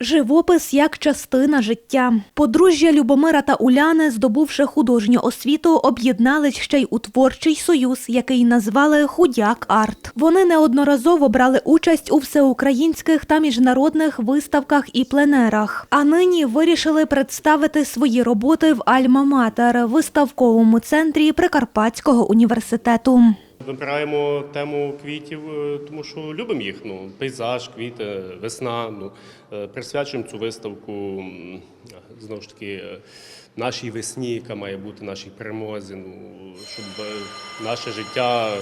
Живопис як частина життя. Подружжя Любомира та Уляни, здобувши художню освіту, об'єднались ще й у творчий союз, який назвали Худяк Арт. Вони неодноразово брали участь у всеукраїнських та міжнародних виставках і пленерах. А нині вирішили представити свої роботи в Альма-Матер виставковому центрі Прикарпатського університету. Вибираємо тему квітів, е, тому що любимо їх. Ну, пейзаж, квіти, весна. Ну, е, присвячуємо цю виставку знову ж таки е, нашій весні, яка має бути нашій перемозі. Ну, щоб наше життя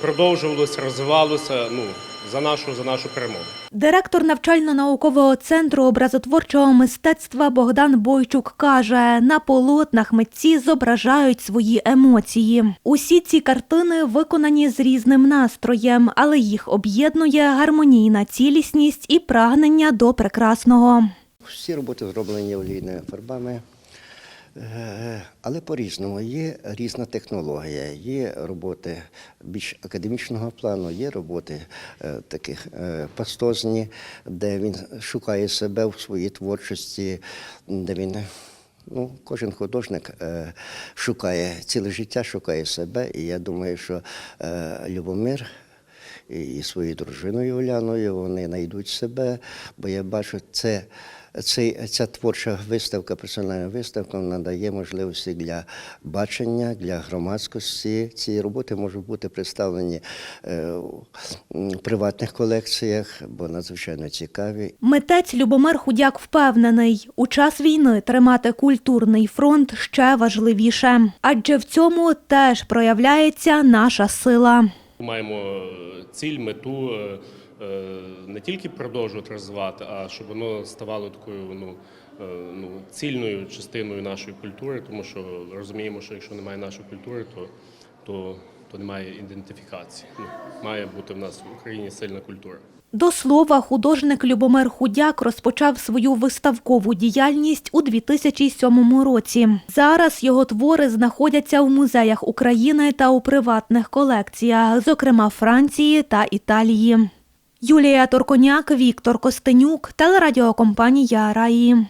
продовжувалося, розвивалося ну, за нашу, за нашу перемогу. Директор навчально-наукового центру образотворчого мистецтва Богдан Бойчук каже: на полотнах митці зображають свої емоції. Усі ці картини виконані з різним настроєм, але їх об'єднує гармонійна цілісність і прагнення до прекрасного. Всі роботи зроблені олійними фарбами, але по-різному. Є різна технологія, є роботи більш академічного плану, є роботи е, таких е, пастозні, де він шукає себе в своїй творчості, де він. Ну, кожен художник е, шукає ціле життя, шукає себе. І я думаю, що е, Любомир і своєю дружиною Уляною вони знайдуть себе, бо я бачу, це, цей, ця творча виставка, персональна виставка надає можливості для бачення, для громадськості. Ці роботи можуть бути представлені е, в приватних колекціях, бо надзвичайно цікаві. Митець Любомир Худяк впевнений, у час війни тримати культурний фронт ще важливіше, адже в цьому теж проявляється наша сила. Маємо е, ціль, мету е, е, не тільки продовжувати розвивати, а щоб воно ставало такою ну, ну, цільною частиною нашої культури, тому що розуміємо, що якщо немає нашої культури, то, то, то немає ідентифікації. Ну, має бути в нас в Україні сильна культура. До слова, художник Любомир Худяк розпочав свою виставкову діяльність у 2007 році. Зараз його твори знаходяться в музеях України та у приватних колекціях, зокрема Франції та Італії. Юлія Торконяк, Віктор Костенюк, телерадіокомпанія Раї.